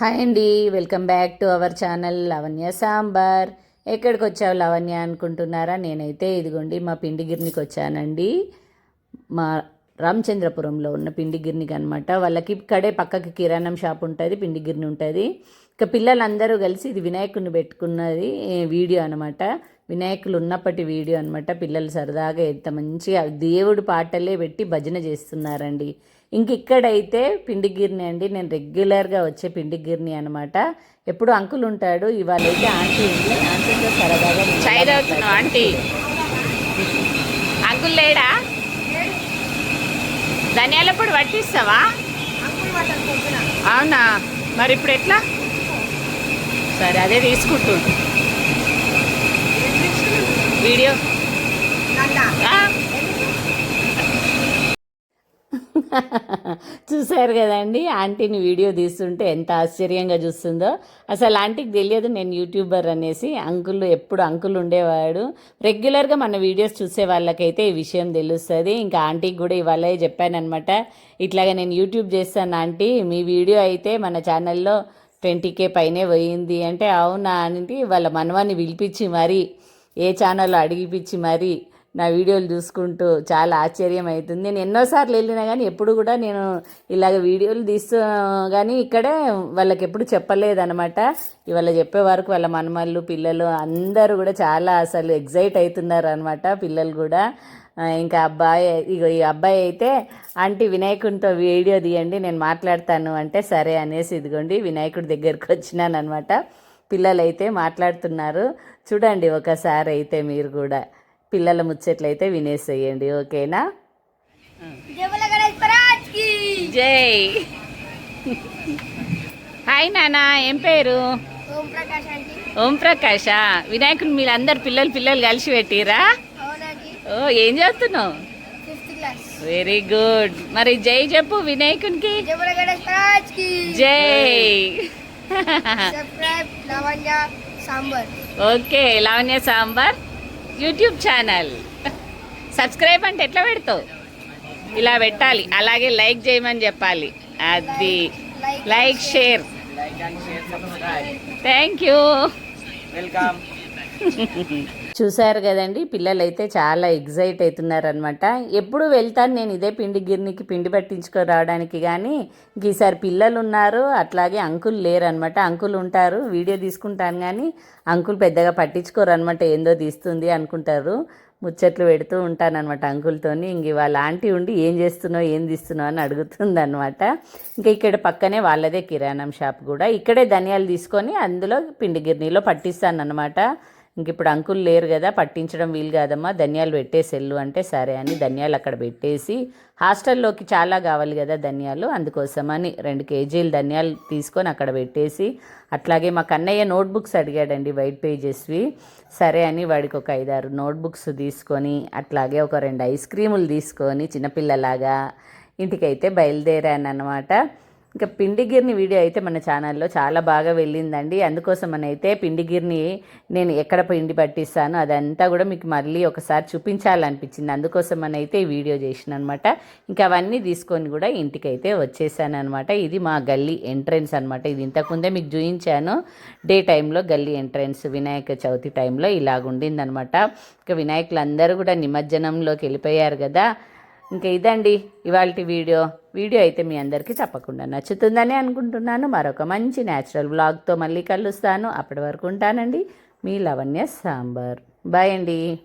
Hi అండి welcome back to our channel Lavanya Sambar. ఎక్కడికి వచ్చావు లవణ్య అనుకుంటున్నారా? నేనైతే ఇదిగోండి మా పిండిగిరినికి వచ్చానండి. మా రామచంద్రపురంలో ఉన్న పిండిగిరినికి అనమాట వాళ్ళకి ఇక్కడే పక్కకి కిరాణం షాప్ ఉంటుంది పిండిగిరిని ఉంటుంది. ఇక పిల్లలందరూ కలిసి ఇది వినాయకుడిని పెట్టుకున్నది వీడియో అనమాట వినాయకులు ఉన్నప్పటి వీడియో అనమాట పిల్లలు సరదాగా ఎంత మంచిగా దేవుడి పాటలే పెట్టి భజన చేస్తున్నారండి. ఇంక ఇక్కడైతే పిండిగిరిని అండి నేను రెగ్యులర్గా వచ్చే పిండిగిరిని అనమాట ఎప్పుడు అంకుల్ ఉంటాడు ఇవాళ అయితే ఆంటీ ఉంది. ఆంటీతో సరదాగా తాగుతున్నావు ఆంటీ. అంకుల్ లేడా? ధనియాల పొడి పట్టిస్తావా అవునా? మరి ఇప్పుడు ఎట్లా? సరే అదే తీసుకుంటుండు. వీడియో? ఆ, చూశారు కదండి ఆంటీని వీడియో తీస్తుంటే ఎంత ఆశ్చర్యంగా చూస్తుందో. అసలు ఆంటీకి తెలియదు నేను యూట్యూబర్ అనేసి అంకుల్ ఎప్పుడు అంకుల్ ఉండేవాడు. రెగ్యులర్గా మన వీడియోస్ చూసే వాళ్ళకైతే ఈ విషయం తెలుస్తుంది. ఇంకా ఆంటీకి కూడా ఇవాళ చెప్పానమాట ఇట్లాగా నేను యూట్యూబ్ చేస్తాను ఆంటీ మీ వీడియో అయితే మన ఛానల్లో ట్వంటీ కే పైనే పోయింది. అంటే అవునా అని వాళ్ళ మనవాన్ని పిలిపించి మరీ. ఏ ఛానల్లో అడిగిపించి మరీ నా వీడియోలు చూసుకుంటూ చాలా ఆశ్చర్యం అవుతుంది నేను ఎన్నోసార్లు వెళ్ళినా కానీ ఎప్పుడు కూడా నేను ఇలాగ వీడియోలు తీస్తూ కానీ ఇక్కడే వాళ్ళకి ఎప్పుడు చెప్పలేదనమాట ఇవాళ చెప్పే వరకు వాళ్ళ మనమళ్ళు పిల్లలు అందరూ కూడా చాలా అసలు ఎగ్జైట్ అవుతున్నారు అనమాట పిల్లలు కూడా. ఇంకా అబ్బాయి ఇగో ఈ అబ్బాయి అయితే ఆంటీ వినాయకునితో వీడియో తీయండి నేను మాట్లాడతాను అంటే సరే అనేసి ఇదిగోండి వినాయకుడి దగ్గరికి వచ్చినాను అనమాట పిల్లలైతే మాట్లాడుతున్నారు. చూడండి ఒకసారి అయితే మీరు కూడా. పిల్లల ముచ్చట్లయితే వినేసేయండి ఓకేనా? జై! హాయ్ నాన్న ఏం పేరు? ఓం ప్రకాశ వినాయకుని మీరందరు పిల్లలు పిల్లలు కలిసి పెట్టిరా? ఓ ఏం చేస్తున్నావు? Very good. మరి జై చెప్పు వినాయకునికి. జై! Subscribe Lavanya Sambar. Okay Lavanya Sambar YouTube channel. Subscribe అంటే ఎట్లా పెడతావు? ఇలా పెట్టాలి అలాగే లైక్ చేయమని చెప్పాలి. అది. Like share. Thank you. Welcome. చూశారు కదండి. పిల్లలు అయితే చాలా ఎగ్జైట్ అవుతున్నారనమాట ఎప్పుడు వెళ్తాను నేను ఇదే పిండి గిర్నికి పిండి పట్టించుకొని రావడానికి కానీ ఇంక ఈసారి పిల్లలు ఉన్నారు అట్లాగే అంకుల్ లేరనమాట అంకుల్ ఉంటారు వీడియో తీసుకుంటాను కానీ అంకుల్ పెద్దగా పట్టించుకోరు అనమాట ఏందో తీస్తుంది అనుకుంటారు. ముచ్చట్లు పెడుతూ ఉంటానన్నమాట అంకుల్తోని. ఇంక వాళ్ళ ఆంటీ ఉండి ఏం చేస్తున్నావు ఏం తీస్తున్నావు అని అడుగుతుంది అనమాట ఇంకా ఇక్కడ పక్కనే వాళ్ళదే కిరాణం షాప్ కూడా. ఇక్కడే ధనియాలు తీసుకొని అందులో పిండి గిర్నీలో పట్టిస్తాను అనమాట ఇంక ఇప్పుడు అంకుల్ లేరు కదా పట్టించడం వీలు కాదమ్మా ధనియాలు పెట్టేసి వెళ్ళు అంటే సరే అని ధనియాలు అక్కడ పెట్టేసి హాస్టల్లోకి చాలా కావాలి కదా ధనియాలు అందుకోసమని రెండు కేజీలు ధనియాలు తీసుకొని అక్కడ పెట్టేసి అట్లాగే మా కన్నయ్య నోట్బుక్స్ అడిగాడండి వైట్ పేజెస్వి సరే అని వాడికి ఒక ఐదారు నోట్బుక్స్ తీసుకొని అట్లాగే ఒక రెండు ఐస్ క్రీములు తీసుకొని చిన్నపిల్లలాగా ఇంటికైతే బయలుదేరాను అనమాట ఇంకా పిండిగిర్ని వీడియో అయితే మన ఛానల్లో చాలా బాగా వెళ్ళిందండి. అందుకోసం అయితే పిండిగిర్ని నేను ఎక్కడ పిండి పట్టిస్తానో అదంతా కూడా మీకు మళ్ళీ ఒకసారి చూపించాలనిపించింది. అందుకోసం అయితే ఈ వీడియో చేసిన అనమాట ఇంకా అవన్నీ తీసుకొని కూడా ఇంటికైతే వచ్చేసాను అనమాట ఇది మా గల్లీ ఎంట్రన్స్ అనమాట. ఇది ఇంతకుముందే మీకు చూపించాను డే టైంలో గల్లీ ఎంట్రన్స్ వినాయక చవితి టైంలో ఇలాగుండిందనమాట. ఇంకా వినాయకులు అందరూ కూడా నిమజ్జనంలోకి వెళ్ళిపోయారు కదా. ఇంకా ఇదండి ఇవాళ వీడియో. వీడియో అయితే మీ అందరికీ తప్పకుండా నచ్చుతుందని అనుకుంటున్నాను. మరొక మంచి న్యాచురల్ వ్లాగ్తో మళ్ళీ కలుస్తాను. అప్పటి వరకు ఉంటానండి. మీ లవణ్య సాంబార్. బాయ్ అండి.